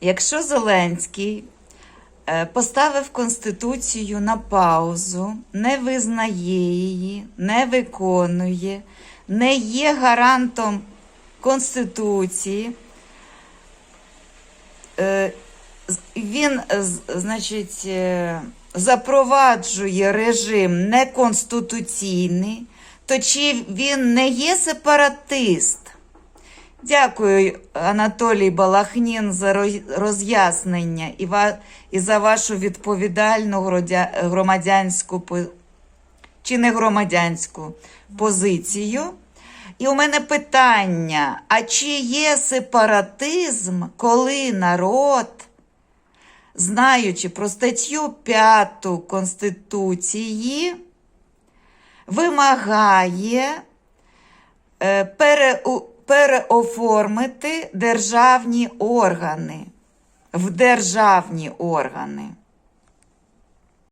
Якщо Зеленський е, поставив Конституцію на паузу, не визнає її, не виконує, не є гарантом Конституції, е, він, е, значить, запроваджує режим неконституційний, то чи він не є сепаратист? Дякую, Анатолій Балахнін, за роз'яснення і, за вашу відповідальну громадя- громадянську чи не громадянську позицію. І у мене питання: а чи є сепаратизм, коли народ, знаючи про статтю 5 Конституції, вимагає е, пере, у- переоформити державні органи в державні органи?